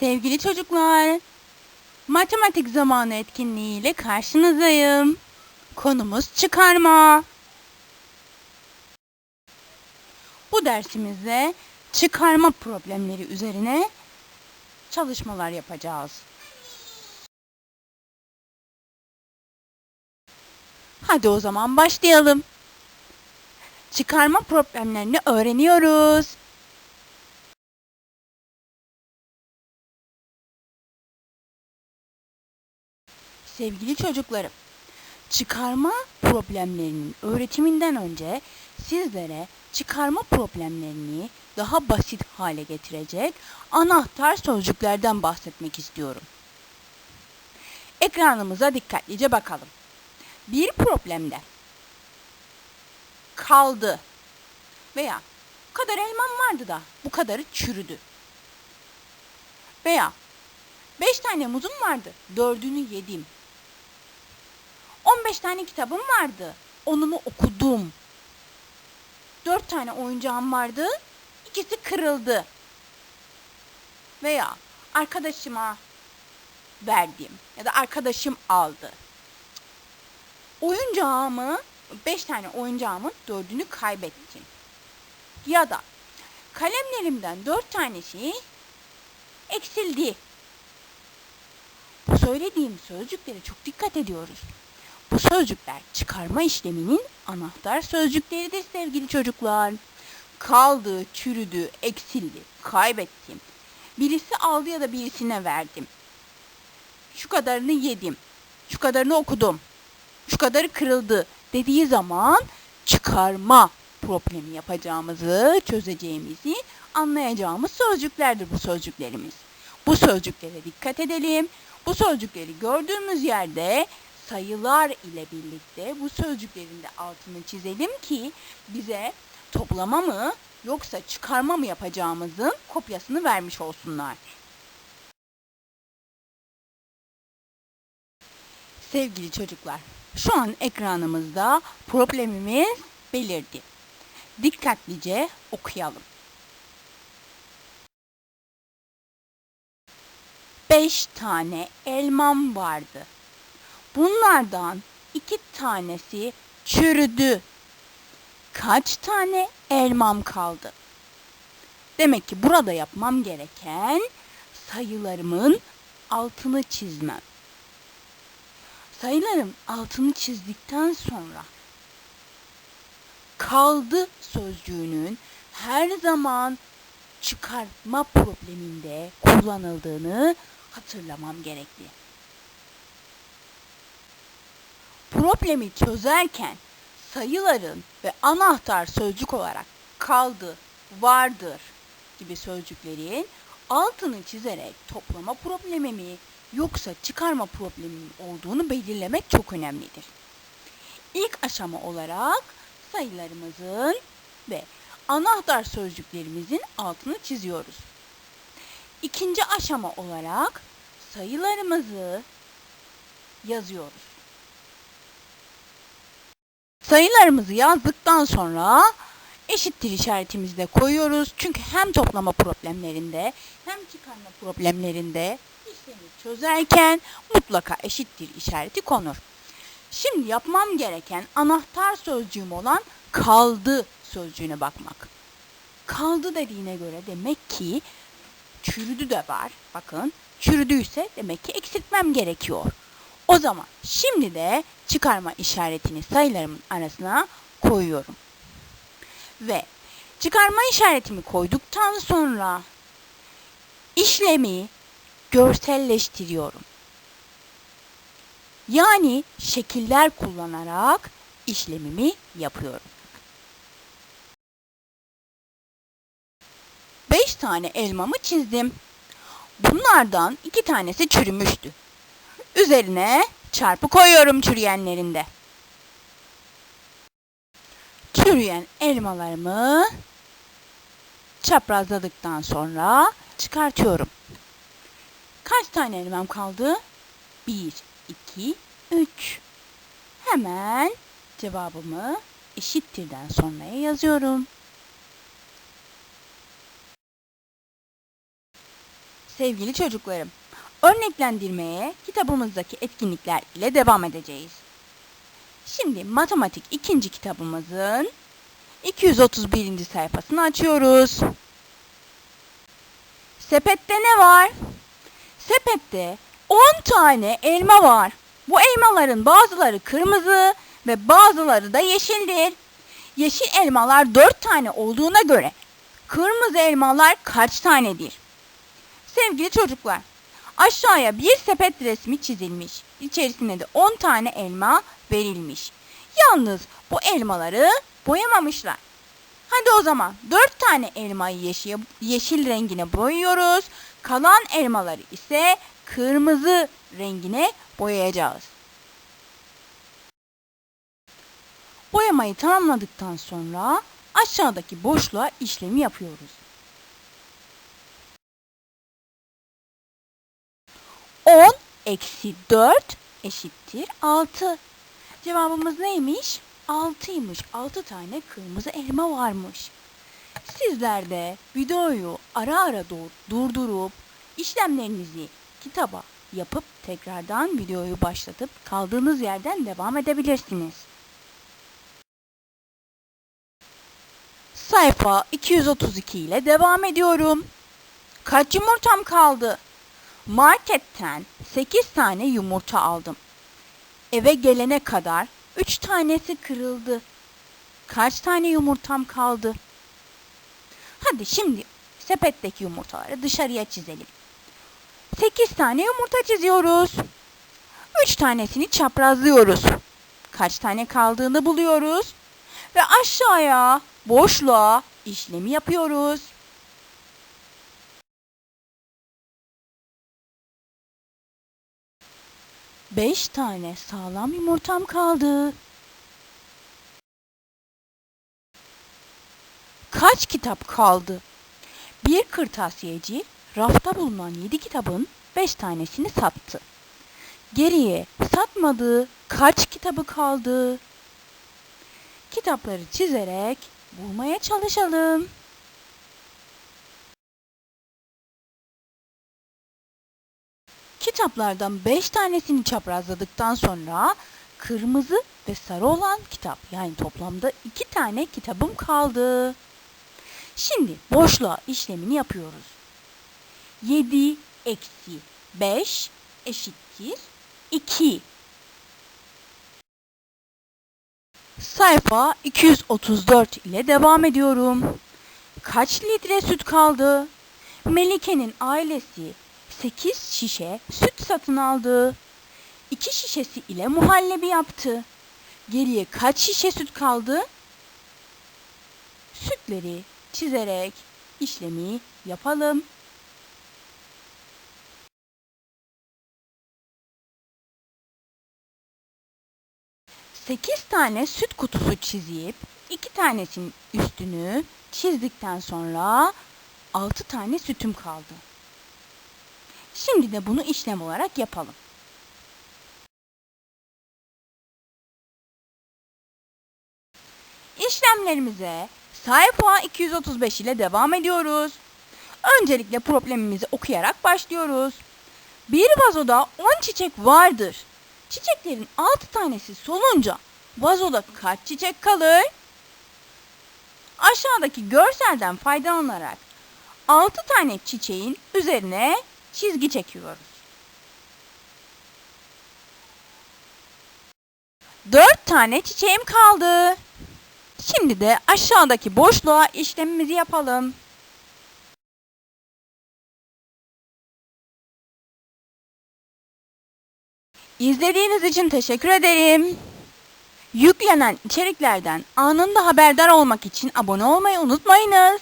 Sevgili çocuklar, matematik zamanı etkinliğiyle karşınızdayım. Konumuz çıkarma. Bu dersimizde çıkarma problemleri üzerine çalışmalar yapacağız. Hadi o zaman başlayalım. Çıkarma problemlerini öğreniyoruz. Sevgili çocuklarım, çıkarma problemlerinin öğretiminden önce sizlere çıkarma problemlerini daha basit hale getirecek anahtar sözcüklerden bahsetmek istiyorum. Ekranımıza dikkatlice bakalım. Bir problemde kaldı veya kadar elmam vardı da bu kadarı çürüdü. Veya beş tane muzum vardı, dördünü yedim. 15 tane kitabım vardı. Onunu okudum. 4 tane oyuncağım vardı. ikisi kırıldı. Veya arkadaşıma verdim ya da arkadaşım aldı. Oyuncağımı 5 tane oyuncağımın 4'ünü kaybettim. Ya da kalemlerimden 4 tanesi eksildi. Bu söylediğim sözcüklere çok dikkat ediyoruz. Bu sözcükler çıkarma işleminin anahtar sözcükleridir sevgili çocuklar. Kaldı, çürüdü, eksildi, kaybettim. Birisi aldı ya da birisine verdim. Şu kadarını yedim. Şu kadarını okudum. Şu kadarı kırıldı dediği zaman çıkarma problemi yapacağımızı, çözeceğimizi anlayacağımız sözcüklerdir bu sözcüklerimiz. Bu sözcüklere dikkat edelim. Bu sözcükleri gördüğümüz yerde sayılar ile birlikte bu sözcüklerin de altını çizelim ki bize toplama mı yoksa çıkarma mı yapacağımızın kopyasını vermiş olsunlar. Sevgili çocuklar, şu an ekranımızda problemimiz belirdi. Dikkatlice okuyalım. Beş tane elmam vardı. Bunlardan iki tanesi çürüdü. Kaç tane elmam kaldı? Demek ki burada yapmam gereken sayılarımın altını çizmem. Sayıların altını çizdikten sonra kaldı sözcüğünün her zaman çıkartma probleminde kullanıldığını hatırlamam gerekli. Problemi çözerken sayıların ve anahtar sözcük olarak kaldı, vardır gibi sözcüklerin altını çizerek toplama problemi mi yoksa çıkarma problemi mi olduğunu belirlemek çok önemlidir. İlk aşama olarak sayılarımızın ve anahtar sözcüklerimizin altını çiziyoruz. İkinci aşama olarak sayılarımızı yazıyoruz. Sayılarımızı yazdıktan sonra eşittir işaretimizi de koyuyoruz. Çünkü hem toplama problemlerinde hem çıkarma problemlerinde işlemi çözerken mutlaka eşittir işareti konur. Şimdi yapmam gereken anahtar sözcüğüm olan kaldı sözcüğüne bakmak. Kaldı dediğine göre demek ki çürüdü de var. Bakın çürüdüyse demek ki eksiltmem gerekiyor. O zaman şimdi de çıkarma işaretini sayılarımın arasına koyuyorum. Ve çıkarma işaretimi koyduktan sonra işlemi görselleştiriyorum. Yani şekiller kullanarak işlemimi yapıyorum. 5 tane elmamı çizdim. Bunlardan iki tanesi çürümüştü. Üzerine çarpı koyuyorum çürüyenlerinde. Çürüyen elmalarımı çaprazladıktan sonra çıkartıyorum. Kaç tane elmam kaldı? 1, 2, 3. Hemen cevabımı eşittirden sonraya yazıyorum. Sevgili çocuklarım, örneklendirmeye kitabımızdaki etkinlikler ile devam edeceğiz. Şimdi matematik ikinci kitabımızın 231. sayfasını açıyoruz. Sepette ne var? Sepette 10 tane elma var. Bu elmaların bazıları kırmızı ve bazıları da yeşildir. Yeşil elmalar 4 tane olduğuna göre kırmızı elmalar kaç tanedir? Sevgili çocuklar, aşağıya bir sepet resmi çizilmiş. İçerisine de 10 tane elma verilmiş. Yalnız bu elmaları boyamamışlar. Hadi o zaman 4 tane elmayı yeşil, yeşil rengine boyuyoruz. Kalan elmaları ise kırmızı rengine boyayacağız. Boyamayı tamamladıktan sonra aşağıdaki boşluğa işlemi yapıyoruz. 10 eksi 4 eşittir 6. Cevabımız neymiş? 6'ymış. 6 tane kırmızı elma varmış. Sizler de videoyu ara ara dur- durdurup işlemlerinizi kitaba yapıp tekrardan videoyu başlatıp kaldığınız yerden devam edebilirsiniz. Sayfa 232 ile devam ediyorum. Kaç yumurtam kaldı? Marketten 8 tane yumurta aldım. Eve gelene kadar 3 tanesi kırıldı. Kaç tane yumurtam kaldı? Hadi şimdi sepetteki yumurtaları dışarıya çizelim. 8 tane yumurta çiziyoruz. 3 tanesini çaprazlıyoruz. Kaç tane kaldığını buluyoruz. Ve aşağıya boşluğa işlemi yapıyoruz. Beş tane sağlam yumurtam kaldı. Kaç kitap kaldı? Bir kırtasiyeci rafta bulunan yedi kitabın beş tanesini sattı. Geriye satmadığı kaç kitabı kaldı? Kitapları çizerek bulmaya çalışalım. Kitaplardan 5 tanesini çaprazladıktan sonra kırmızı ve sarı olan kitap yani toplamda 2 tane kitabım kaldı. Şimdi boşluğa işlemini yapıyoruz. 7 eksi 5 eşittir 2. Sayfa 234 ile devam ediyorum. Kaç litre süt kaldı? Melike'nin ailesi 8 şişe süt satın aldı. 2 şişesi ile muhallebi yaptı. Geriye kaç şişe süt kaldı? Sütleri çizerek işlemi yapalım. Sekiz tane süt kutusu çizip iki tanesinin üstünü çizdikten sonra altı tane sütüm kaldı. Şimdi de bunu işlem olarak yapalım. İşlemlerimize sayfa 235 ile devam ediyoruz. Öncelikle problemimizi okuyarak başlıyoruz. Bir vazoda 10 çiçek vardır. Çiçeklerin 6 tanesi solunca vazoda kaç çiçek kalır? Aşağıdaki görselden faydalanarak 6 tane çiçeğin üzerine çizgi çekiyoruz. 4 tane çiçeğim kaldı. Şimdi de aşağıdaki boşluğa işlemimizi yapalım. İzlediğiniz için teşekkür ederim. Yüklenen içeriklerden anında haberdar olmak için abone olmayı unutmayınız.